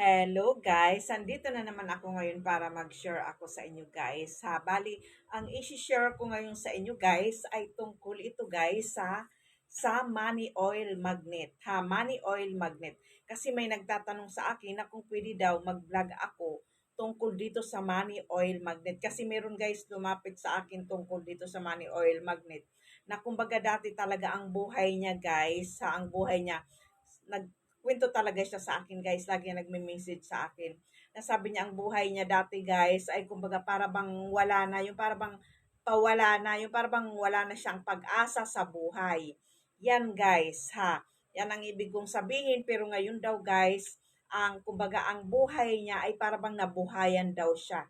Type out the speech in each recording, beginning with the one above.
Hello guys, andito na naman ako ngayon para mag-share ako sa inyo guys. Ha, bali, ang i-share ko ngayon sa inyo guys ay tungkol ito guys sa sa money oil magnet. Ha, money oil magnet. Kasi may nagtatanong sa akin na kung pwede daw mag-vlog ako tungkol dito sa money oil magnet. Kasi meron guys lumapit sa akin tungkol dito sa money oil magnet. Na kumbaga dati talaga ang buhay niya guys, sa ang buhay niya nag kwento talaga siya sa akin guys. Lagi nagme-message sa akin. Nasabi niya ang buhay niya dati guys ay kumbaga para bang wala na. Yung para bang pawala na. Yung para bang wala na siyang pag-asa sa buhay. Yan guys ha. Yan ang ibig kong sabihin. Pero ngayon daw guys, ang kumbaga ang buhay niya ay para bang nabuhayan daw siya.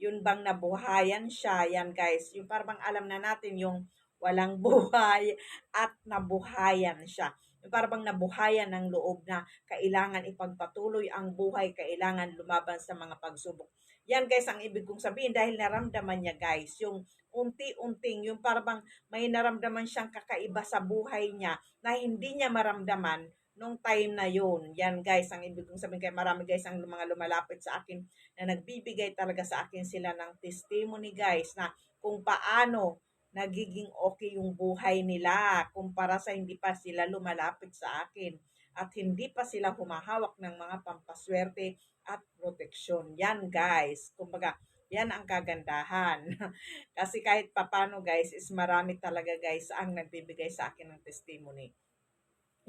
Yun bang nabuhayan siya. Yan guys. Yung para bang alam na natin yung walang buhay at nabuhayan siya para bang nabuhayan ng loob na kailangan ipagpatuloy ang buhay, kailangan lumaban sa mga pagsubok. Yan guys ang ibig kong sabihin dahil naramdaman niya guys yung unti-unting yung parang may naramdaman siyang kakaiba sa buhay niya na hindi niya maramdaman nung time na yun. Yan guys, ang ibig kong sabihin kaya marami guys ang mga lumalapit sa akin na nagbibigay talaga sa akin sila ng testimony guys na kung paano nagiging okay yung buhay nila kumpara sa hindi pa sila lumalapit sa akin at hindi pa sila humahawak ng mga pampaswerte at proteksyon. Yan guys, kumbaga, yan ang kagandahan. Kasi kahit papano guys, is marami talaga guys ang nagbibigay sa akin ng testimony.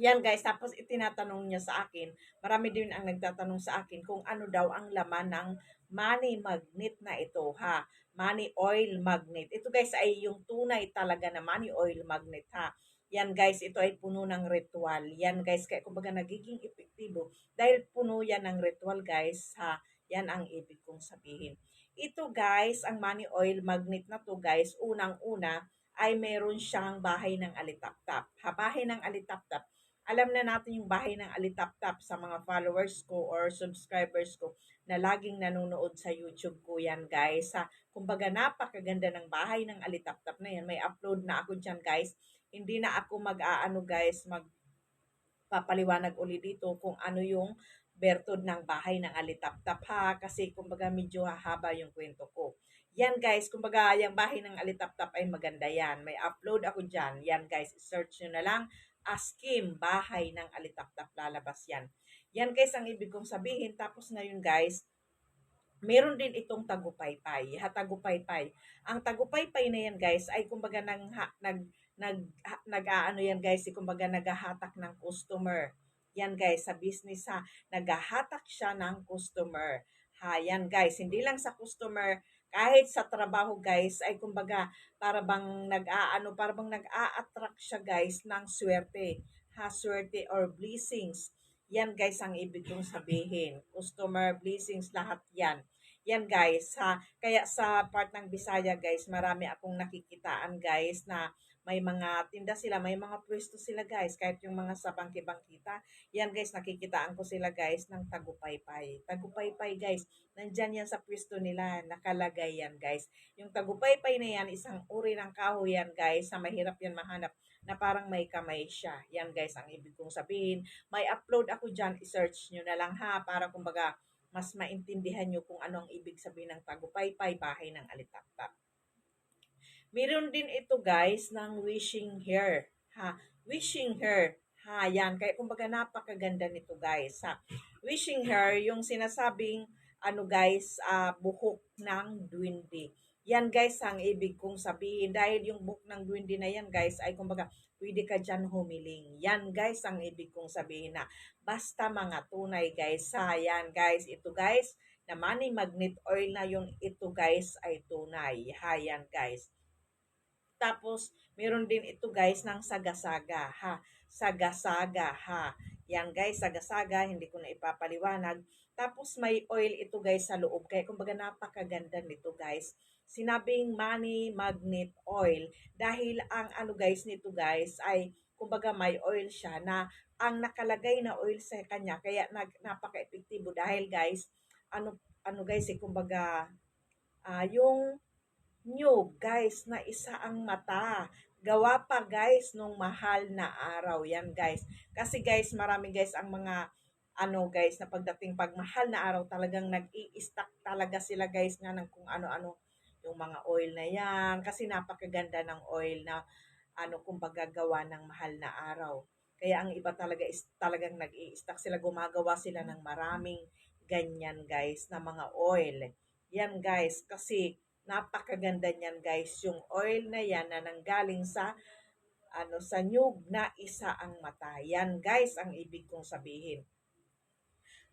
Yan guys, tapos itinatanong niya sa akin, marami din ang nagtatanong sa akin kung ano daw ang laman ng money magnet na ito ha money oil magnet. Ito guys ay yung tunay talaga na money oil magnet ha. Yan guys, ito ay puno ng ritual. Yan guys, kaya kumbaga nagiging epektibo dahil puno yan ng ritual guys ha. Yan ang ibig kong sabihin. Ito guys, ang money oil magnet na to guys, unang-una ay meron siyang bahay ng alitaptap. Ha, bahay ng alitaptap alam na natin yung bahay ng Alitaptap sa mga followers ko or subscribers ko na laging nanonood sa YouTube ko yan guys. Ha, kumbaga napakaganda ng bahay ng Alitaptap na yan. May upload na ako dyan guys. Hindi na ako mag-aano guys, mag papaliwanag uli dito kung ano yung bertod ng bahay ng Alitaptap ha. Kasi kumbaga medyo hahaba yung kwento ko. Yan guys, kumbaga yung bahay ng Alitaptap ay maganda yan. May upload ako dyan. Yan guys, search nyo na lang askim, bahay ng alitaptap, lalabas yan. Yan guys ang ibig kong sabihin. Tapos ngayon guys, meron din itong tagupaypay, ha, tagupaypay. Ang tagupaypay na yan guys ay kumbaga nang, ha, nag, nag, ha, nag ano yan guys, kumbaga naghahatak ng customer. Yan guys, sa business ha, naghahatak siya ng customer. Ha, yan guys, hindi lang sa customer, kahit sa trabaho guys ay kumbaga para bang nag-aano para bang nag-a-attract siya guys ng swerte ha swerte or blessings. Yan guys ang ibig kong sabihin. Customer blessings lahat yan. Yan guys ha. Kaya sa part ng Bisaya guys marami akong nakikitaan guys na may mga tinda sila, may mga pwesto sila guys, kahit yung mga sa bangki-bangkita. Yan guys, nakikitaan ko sila guys ng tagupaypay. Tagupaypay guys, nandyan yan sa pwesto nila, nakalagay yan guys. Yung tagupaypay na yan, isang uri ng kahoy yan guys, sa mahirap yan mahanap na parang may kamay siya. Yan guys, ang ibig kong sabihin. May upload ako dyan, i-search nyo na lang ha, para kumbaga mas maintindihan nyo kung ano ang ibig sabihin ng tagupaypay, bahay ng alitaptap. Meron din ito guys ng wishing hair. Ha, wishing hair. Ha, yan. Kaya kumbaga napakaganda nito guys. Ha. Wishing hair, yung sinasabing ano guys, uh, buhok ng duwende. Yan guys ang ibig kong sabihin. Dahil yung buhok ng duwende na yan guys ay kumbaga pwede ka dyan humiling. Yan guys ang ibig kong sabihin na basta mga tunay guys. Ha, yan guys. Ito guys na money magnet oil na yung ito guys ay tunay. Ha, yan guys. Tapos, meron din ito guys ng sagasaga, ha. Sagasaga, ha. Yan guys, sagasaga, hindi ko na ipapaliwanag. Tapos may oil ito guys sa loob. Kaya kumbaga napakaganda nito guys. Sinabing money magnet oil. Dahil ang ano guys nito guys ay kumbaga may oil siya na ang nakalagay na oil sa kanya. Kaya nag, napaka-epektibo dahil guys, ano, ano guys eh, kumbaga uh, yung nyo, guys, na isa ang mata. Gawa pa, guys, nung mahal na araw. Yan, guys. Kasi, guys, marami, guys, ang mga ano guys, na pagdating pag mahal na araw talagang nag-i-stock talaga sila guys nga ng kung ano-ano yung mga oil na yan kasi napakaganda ng oil na ano kumbaga gawa ng mahal na araw. Kaya ang iba talaga is talagang nag-i-stock sila, gumagawa sila ng maraming ganyan guys na mga oil. Yan guys, kasi napakaganda niyan guys, yung oil na yan na nanggaling sa ano sa nyug na isa ang mata. Yan guys ang ibig kong sabihin.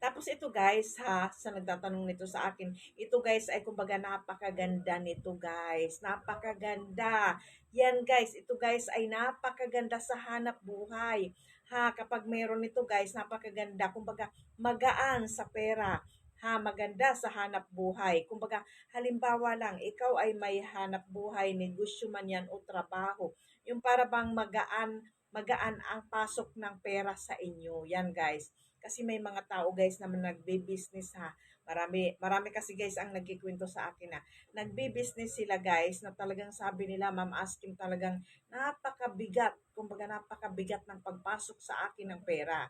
Tapos ito guys ha, sa nagtatanong nito sa akin, ito guys ay kumbaga napakaganda nito guys. Napakaganda. Yan guys, ito guys ay napakaganda sa hanap buhay. Ha, kapag meron nito guys, napakaganda. Kumbaga magaan sa pera. Ha, maganda sa hanap buhay. Kumbaga, halimbawa lang, ikaw ay may hanap buhay, negosyo man yan o trabaho. Yung para bang magaan, magaan ang pasok ng pera sa inyo. Yan guys. Kasi may mga tao guys na nagbe-business ha. Marami, marami kasi guys ang nagkikwento sa akin na nagbe-business sila guys na talagang sabi nila Ma'am Askim talagang napakabigat. Kumbaga napakabigat ng pagpasok sa akin ng pera.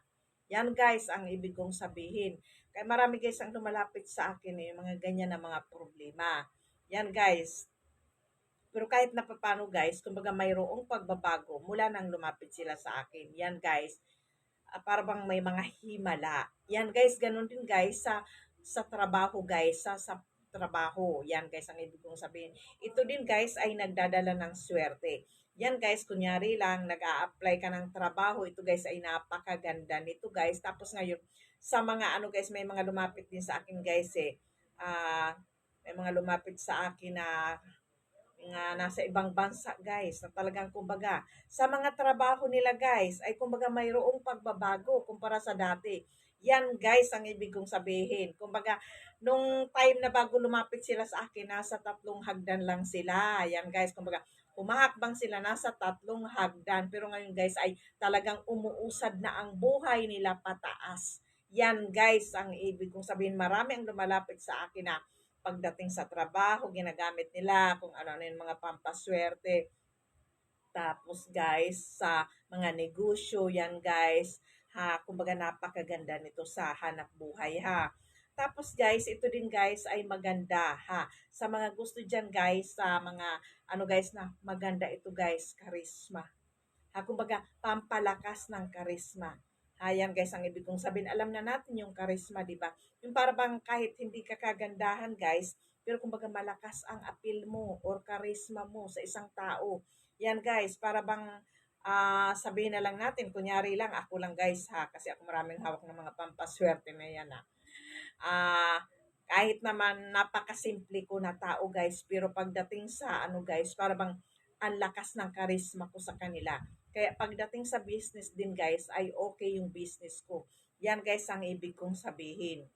Yan guys ang ibig kong sabihin. Kaya marami guys ang lumalapit sa akin eh, yung mga ganyan na mga problema. Yan guys. Pero kahit na paano guys, kumbaga mayroong pagbabago mula nang lumapit sila sa akin. Yan guys uh, para bang may mga himala. Yan guys, ganun din guys sa sa trabaho guys, sa sa trabaho. Yan guys ang ibig kong sabihin. Ito din guys ay nagdadala ng swerte. Yan guys, kunyari lang, nag-a-apply ka ng trabaho. Ito guys ay napakaganda nito guys. Tapos ngayon, sa mga ano guys, may mga lumapit din sa akin guys eh. Uh, may mga lumapit sa akin na nga nasa ibang bansa guys na talagang kumbaga sa mga trabaho nila guys ay kumbaga mayroong pagbabago kumpara sa dati. Yan guys ang ibig kong sabihin. Kumbaga nung time na bago lumapit sila sa akin nasa tatlong hagdan lang sila. Yan guys kumbaga humahakbang sila nasa tatlong hagdan pero ngayon guys ay talagang umuusad na ang buhay nila pataas. Yan guys ang ibig kong sabihin. Marami ang lumalapit sa akin na pagdating sa trabaho, ginagamit nila kung ano-ano yung mga pampaswerte. Tapos guys, sa mga negosyo, yan guys, ha, kumbaga napakaganda nito sa hanap buhay ha. Tapos guys, ito din guys ay maganda ha. Sa mga gusto diyan guys, sa mga ano guys na maganda ito guys, karisma. Ha, kumbaga pampalakas ng karisma. Ayan guys, ang ibig kong sabihin, alam na natin yung charisma, di ba? Yung para bang kahit hindi ka kagandahan guys, pero kumbaga malakas ang appeal mo or charisma mo sa isang tao. Yan guys, para bang uh, sabihin na lang natin, kunyari lang, ako lang guys ha, kasi ako maraming hawak ng mga pampaswerte na yan ha. Uh, kahit naman napakasimple ko na tao guys, pero pagdating sa ano guys, para bang ang lakas ng charisma ko sa kanila kaya pagdating sa business din guys, ay okay yung business ko. Yan guys ang ibig kong sabihin.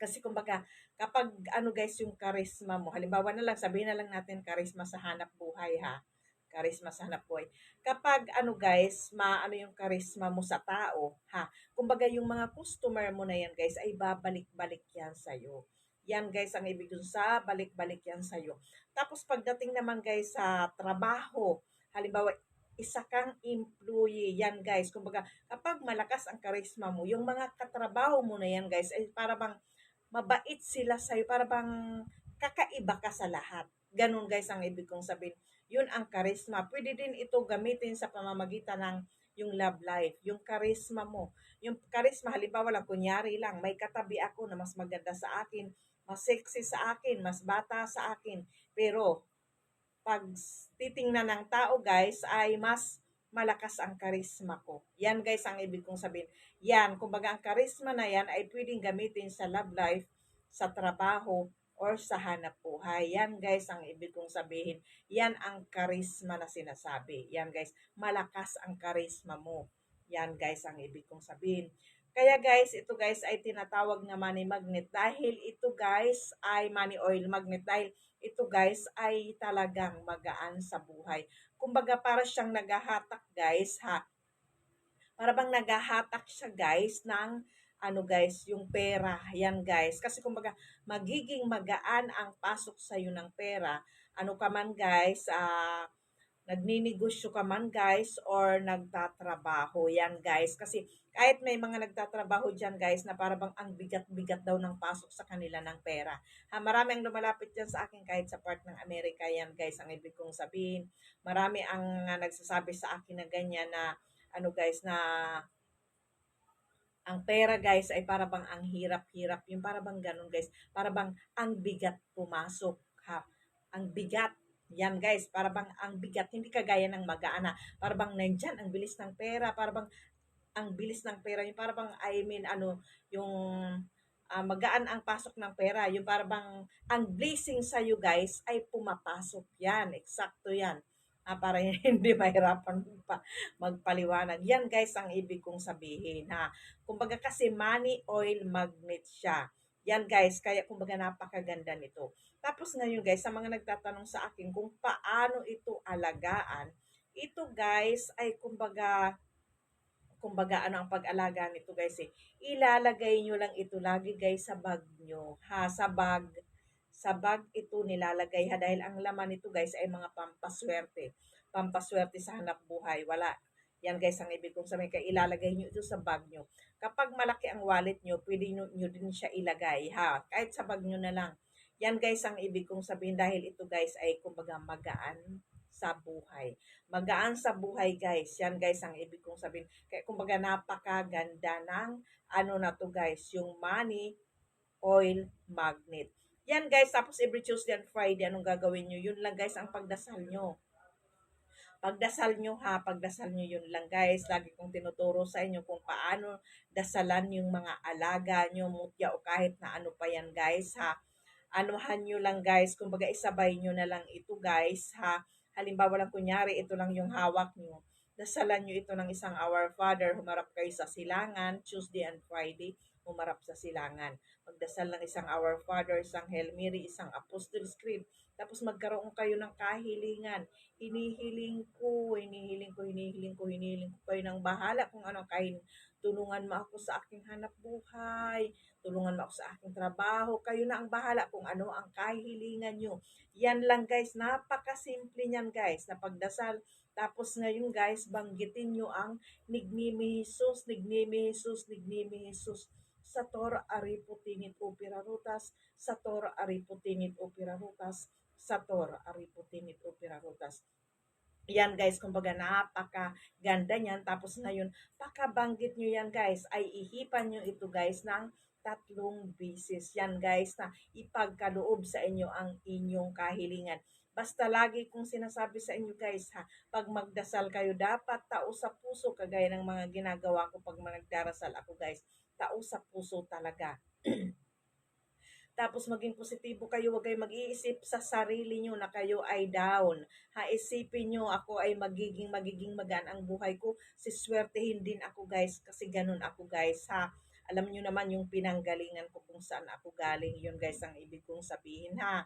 Kasi kumbaga, kapag ano guys yung charisma mo, halimbawa na lang, sabihin na lang natin charisma sa hanap buhay ha. Charisma sa hanap buhay. Kapag ano guys, maano yung charisma mo sa tao, ha. Kumbaga yung mga customer mo na yan guys, ay babalik-balik yan sa'yo. Yan guys ang ibig dun sa balik-balik yan sa'yo. Tapos pagdating naman guys sa trabaho, halimbawa isa kang employee. Yan guys, kumbaga kapag malakas ang charisma mo, yung mga katrabaho mo na yan guys, ay para bang mabait sila sa'yo, para bang kakaiba ka sa lahat. Ganun guys ang ibig kong sabihin. Yun ang charisma. Pwede din ito gamitin sa pamamagitan ng yung love life, yung charisma mo. Yung charisma, halimbawa lang, kunyari lang, may katabi ako na mas maganda sa akin, mas sexy sa akin, mas bata sa akin, pero pag titingnan ng tao guys ay mas malakas ang karisma ko. Yan guys ang ibig kong sabihin. Yan, kumbaga ang karisma na yan ay pwedeng gamitin sa love life, sa trabaho, or sa hanap buhay. Yan guys ang ibig kong sabihin. Yan ang karisma na sinasabi. Yan guys, malakas ang karisma mo. Yan guys ang ibig kong sabihin. Kaya guys, ito guys ay tinatawag na money magnet dahil ito guys ay money oil magnet dahil ito guys ay talagang magaan sa buhay. Kumbaga para siyang nagahatak guys ha. Para bang nagahatak siya guys ng ano guys, yung pera. Yan guys. Kasi kumbaga magiging magaan ang pasok sa iyo ng pera. Ano ka man guys, uh, nagninegosyo ka man guys or nagtatrabaho yan guys kasi kahit may mga nagtatrabaho dyan guys na parang ang bigat-bigat daw ng pasok sa kanila ng pera. Ha, marami ang lumalapit dyan sa akin kahit sa part ng Amerika yan guys ang ibig kong sabihin. Marami ang uh, nagsasabi sa akin na ganyan na ano guys na ang pera guys ay para bang ang hirap-hirap. Yung para bang ganun guys. Para bang ang bigat pumasok. Ha? Ang bigat. Yan guys, para bang ang bigat. Hindi kagaya ng magaan na. Para bang nandyan ang bilis ng pera. Para bang ang bilis ng pera. Yung para bang, I mean, ano, yung uh, magaan ang pasok ng pera. Yung para bang ang blessing sa you guys ay pumapasok. Yan, eksakto yan ah, para hindi mahirapan pa magpaliwanag. Yan guys ang ibig kong sabihin ha. Kumbaga kasi money oil magnet siya. Yan guys, kaya kumbaga napakaganda nito. Tapos ngayon guys, sa mga nagtatanong sa akin kung paano ito alagaan, ito guys ay kumbaga kumbaga ano ang pag-alaga nito guys eh. Ilalagay nyo lang ito lagi guys sa bag nyo. Ha, sa bag sa bag ito nilalagay ha dahil ang laman nito guys ay mga pampaswerte. Pampaswerte sa hanap buhay. Wala. Yan guys ang ibig kong sabihin. Kaya ilalagay nyo ito sa bag nyo. Kapag malaki ang wallet nyo, pwede nyo, nyo din siya ilagay ha. Kahit sa bag nyo na lang. Yan guys ang ibig kong sabihin dahil ito guys ay kumbaga magaan sa buhay. Magaan sa buhay guys. Yan guys ang ibig kong sabihin. Kaya kumbaga napakaganda ng ano na to guys, yung money oil magnet. Yan guys, tapos every Tuesday and Friday, anong gagawin nyo? Yun lang guys ang pagdasal nyo. Pagdasal nyo ha, pagdasal nyo yun lang guys. Lagi kong tinuturo sa inyo kung paano dasalan yung mga alaga nyo, mutya o kahit na ano pa yan guys ha. Anuhan nyo lang guys, kumbaga isabay nyo na lang ito guys ha. Halimbawa lang kunyari, ito lang yung hawak nyo. Dasalan nyo ito ng isang Our Father, humarap kayo sa silangan, Tuesday and Friday humarap sa silangan. Magdasal ng isang Our Father, isang Hail Mary, isang Apostles' Creed. Tapos magkaroon kayo ng kahilingan. Hinihiling ko, hinihiling ko, hinihiling ko, hinihiling ko kayo ng bahala kung ano kain. Tulungan mo ako sa aking hanap buhay. Tulungan mo ako sa aking trabaho. Kayo na ang bahala kung ano ang kahilingan nyo. Yan lang guys. Napakasimple niyan guys. Na pagdasal. Tapos ngayon guys, banggitin nyo ang Nignimi Jesus, Nignimi Jesus, Nignimi Jesus Sator Ariputingit Opera Rutas, Sator Ariputingit Opera Rutas, Sator Ariputingit Opera Rutas. Yan guys, kumbaga napaka ganda niyan. Tapos ngayon, pakabanggit nyo yan guys, ay ihipan nyo ito guys ng tatlong beses. Yan guys, na ipagkaloob sa inyo ang inyong kahilingan. Basta lagi kong sinasabi sa inyo guys ha, pag magdasal kayo, dapat tao sa puso kagaya ng mga ginagawa ko pag magdarasal ako guys tao sa puso talaga. Tapos maging positibo kayo, huwag kayo mag-iisip sa sarili nyo na kayo ay down. Ha, isipin nyo, ako ay magiging, magiging magaan ang buhay ko. Siswertehin din ako guys, kasi ganun ako guys ha. Alam nyo naman yung pinanggalingan ko kung saan ako galing. Yun guys ang ibig kong sabihin ha.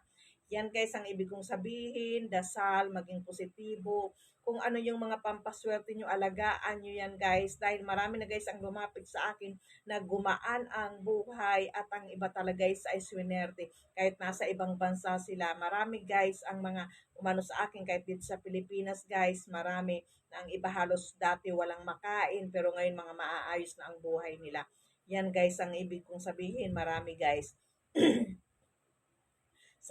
Yan guys ang ibig kong sabihin, dasal, maging positibo. Kung ano yung mga pampaswerte nyo, alagaan nyo yan guys. Dahil marami na guys ang lumapit sa akin na gumaan ang buhay at ang iba talaga guys ay swinerte. Kahit nasa ibang bansa sila. Marami guys ang mga umano sa akin kahit dito sa Pilipinas guys. Marami na ang iba halos dati walang makain pero ngayon mga maaayos na ang buhay nila. Yan guys ang ibig kong sabihin. Marami guys.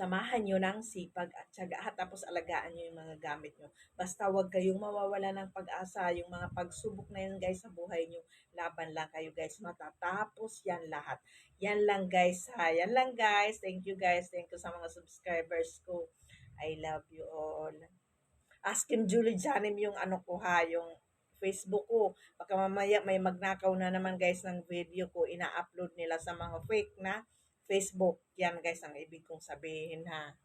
Samahan nyo ng sipag at syaga at tapos alagaan nyo yung mga gamit nyo. Basta wag kayong mawawala ng pag-asa. Yung mga pagsubok na yan guys sa buhay nyo, laban lang kayo guys. Matatapos yan lahat. Yan lang guys ha. Yan lang guys. Thank you guys. Thank you sa mga subscribers ko. I love you all. Askin Julie Janim yung ano ko ha, yung Facebook ko. Baka mamaya may magnakaw na naman guys ng video ko. Ina-upload nila sa mga fake na Facebook. Yan guys ang ibig kong sabihin ha.